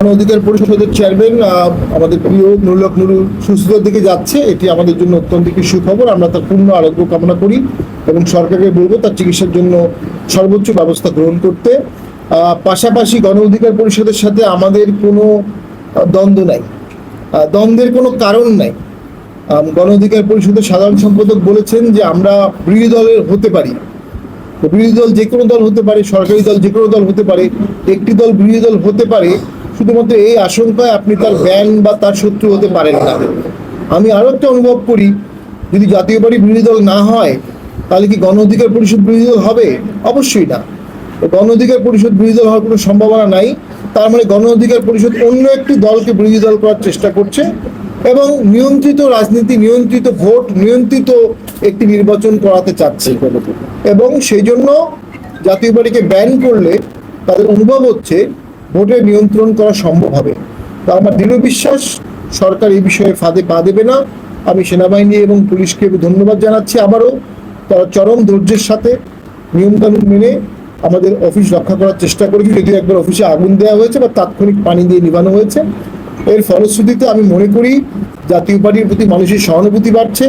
অধিকার পরিষদের চেয়ারম্যান আমাদের প্রিয় নুরুলক নুরু সুস্থতার দিকে যাচ্ছে। এটি আমাদের জন্য অত্যন্ত একটি সুখবর। আমরা তার পূর্ণ আরোগ্য কামনা করি এবং সরকারকে বলব তার চিকিৎসার জন্য সর্বোচ্চ ব্যবস্থা গ্রহণ করতে। পাশাপাশি গণ অধিকার পরিষদের সাথে আমাদের কোনো দ্বন্দ্ব নাই। দ্বন্দ্বের কোনো কারণ নাই। গণ অধিকার পরিষদের সাধারণ সম্পাদক বলেছেন যে আমরা বিরোধী দলের হতে পারি। বিরোধী দল যে কোনো দল হতে পারে, সরকারি দল যে কোনো দল হতে পারে, একটি দল বিরোধী দল হতে পারে শুধুমাত্র এই আশঙ্কায় আপনি তার ব্যান বা তার শত্রু হতে পারেন না। আমি আরও একটা অনুভব করি, যদি জাতীয় পার্টি বিরোধী দল না হয়, তাহলে কি গণ অধিকার পরিষদ বিরোধী দল হবে? অবশ্যই না। গণ অধিকার পরিষদ বিরোধী দল হওয়ার কোনো সম্ভাবনা নাই। তার মানে গণ অধিকার পরিষদ অন্য একটি দলকে বিরোধী দল করার চেষ্টা করছে এবং নিয়ন্ত্রিত রাজনীতি, নিয়ন্ত্রিত ভোট, নিয়ন্ত্রিত একটি নির্বাচন করাতে চাচ্ছে। এবং সেই জন্য জাতীয় পার্টিকে ব্যান করলে তাদের অনুভব হচ্ছে ভোটে নিয়ন্ত্রণ করা সম্ভব হবে। তো আমার দৃঢ় বিশ্বাস, সরকার এই বিষয়ে ফাঁদে পা দেবে না। আমি সেনাবাহিনী এবং পুলিশকে ধন্যবাদ জানাচ্ছি আবারও। তারা চরম ধৈর্যের সাথে নিয়মকানুন মেনে আমাদের অফিস রক্ষা করার চেষ্টা করেছি। যদিও একবার অফিসে আগুন দেওয়া হয়েছে বা তাৎক্ষণিক পানি দিয়ে নিভানো হয়েছে। এর ফলশ্রুতিতে আমি মনে করি, জাতীয় পার্টির প্রতি মানুষের সহানুভূতি বাড়ছে।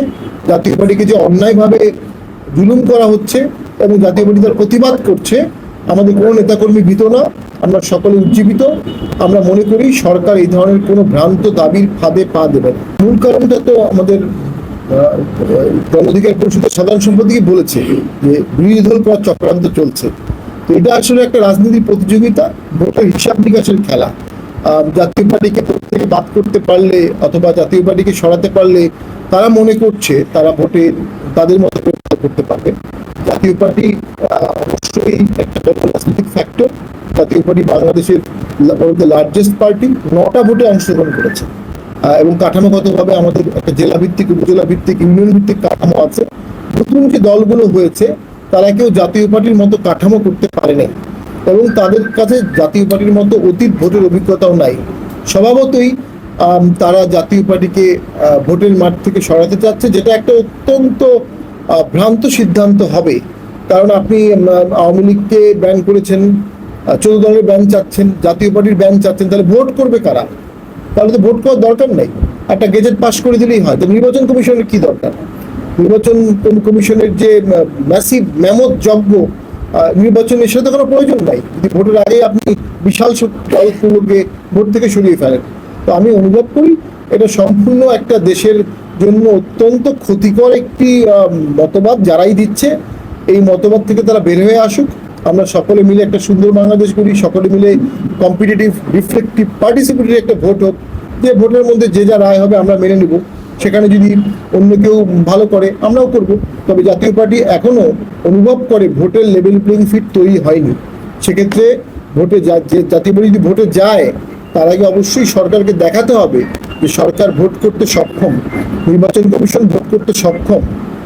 জাতীয় পার্টিকে যে অন্যায়ভাবে জুলুম করা হচ্ছে এবং জাতীয় পার্টি তার প্রতিবাদ করছে আমাদের কোনো নেতাকর্মী ভীত না, আমরা সকলে উজ্জীবিত। আমরা মনে করি সরকার এই ধরনের কোনো ভ্রান্ত দাবির ফাঁদে পা দেবে মূল কারণটা তো আমাদের গণ অধিকার পরিষদের সাধারণ সম্পাদকই বলেছে যে বিরোধী দল করার চক্রান্ত চলছে। তো এটা আসলে একটা রাজনীতির প্রতিযোগিতা, ভোটের হিসাব নিকাশের খেলা। জাতীয় পার্টিকে প্রত্যেকে বাদ করতে পারলে অথবা জাতীয় পার্টিকে সরাতে পারলে তারা মনে করছে তারা ভোটে তাদের মতো করতে পারবে। জাতীয় পার্টি অবশ্যই একটা রাজনৈতিক ফ্যাক্টর জাতীয় পার্টি বাংলাদেশের লার্জেস্ট পার্টি নটা ভোটে অংশগ্রহণ করেছে। এবং কাঠামোগতভাবে আমাদের একটা জেলা ভিত্তিক উপজেলা ভিত্তিক ইউনিয়ন ভিত্তিক কাঠামো আছে। নতুন যে দলগুলো হয়েছে, তারা কেউ জাতীয় পার্টির মতো কাঠামো করতে পারে নাই এবং তাদের কাছে জাতীয় পার্টির মতো অতীত ভোটের অভিজ্ঞতাও নাই। স্বভাবতই তারা জাতীয় পার্টিকে ভোটের মাঠ থেকে সরাতে চাচ্ছে, যেটা একটা অত্যন্ত ভ্রান্ত সিদ্ধান্ত হবে। কারণ আপনি আওয়ামী লীগকে ব্যান করেছেন চোদ্দ দলের ব্যান চাচ্ছেন, জাতীয় পার্টির ব্যান চাচ্ছেন, তাহলে ভোট করবে কারা? তাহলে তো ভোট করার দরকার নেই। একটা গেজেট পাস করে দিলেই হয়। তো নির্বাচন কমিশনের কি দরকার? নির্বাচন কমিশনের যে ম্যাসিভ ম্যামত যজ্ঞ নির্বাচনের সাথে কোনো প্রয়োজন নাই। যদি ভোটের আগে আপনি বিশাল শক্তি, ভোট থেকে সরিয়ে ফেলেন। তো আমি অনুভব করি এটা সম্পূর্ণ একটা দেশের জন্য অত্যন্ত ক্ষতিকর একটি মতবাদ যারাই দিচ্ছে, এই মতবাদ থেকে তারা বের হয়ে আসুক। আমরা সকলে মিলে একটা সুন্দর বাংলাদেশ করি সকলে মিলে কম্পিটিটিভ রিফ্লেক্টিভ পার্টিসিপেটরি একটা ভোট হোক, যে ভোটের মধ্যে যে যা রায় হবে আমরা মেনে নিব। সেখানে যদি অন্য কেউ ভালো করে, আমরাও করব। তবে জাতীয় পার্টি এখনও অনুভব করে ভোটের লেভেল প্লেইং ফিট তৈরি হয়নি। সেক্ষেত্রে ভোটে যা, যে জাতীয় পার্টি যদি ভোটে যায়, তার আগে অবশ্যই সরকারকে দেখাতে হবে যে সরকার ভোট করতে সক্ষম, নির্বাচন কমিশন ভোট করতে সক্ষম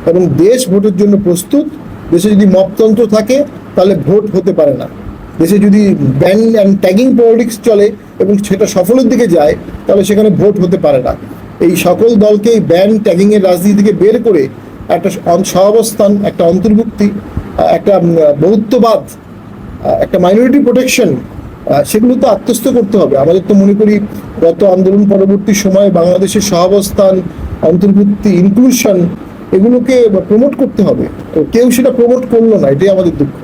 এবং দেশ ভোটের জন্য প্রস্তুত, দেশে যদি মপতন্ত্র থাকে, তাহলে ভোট হতে পারে না। দেশে যদি ব্যান অ্যান্ড ট্যাগিং পলিটিক্স চলে এবং সেটা সফলের দিকে যায়, তাহলে সেখানে ভোট হতে পারে না। এই সকল দলকে ব্যান ট্যাগিং এর রাজনীতি থেকে বের করে একটা সহাবস্থান, একটা অন্তর্ভুক্তি একটা বহুত্ববাদ একটা মাইনরিটি প্রোটেকশন সেগুলো তো আত্মস্থ করতে হবে। আমাদের তো মনে করি গত আন্দোলন পরবর্তী সময়ে বাংলাদেশের সহাবস্থান অন্তর্ভুক্তি ইনক্লুশন এগুলোকে প্রমোট করতে হবে। তো কেউ সেটা প্রমোট করল না, এটাই আমাদের দুঃখ।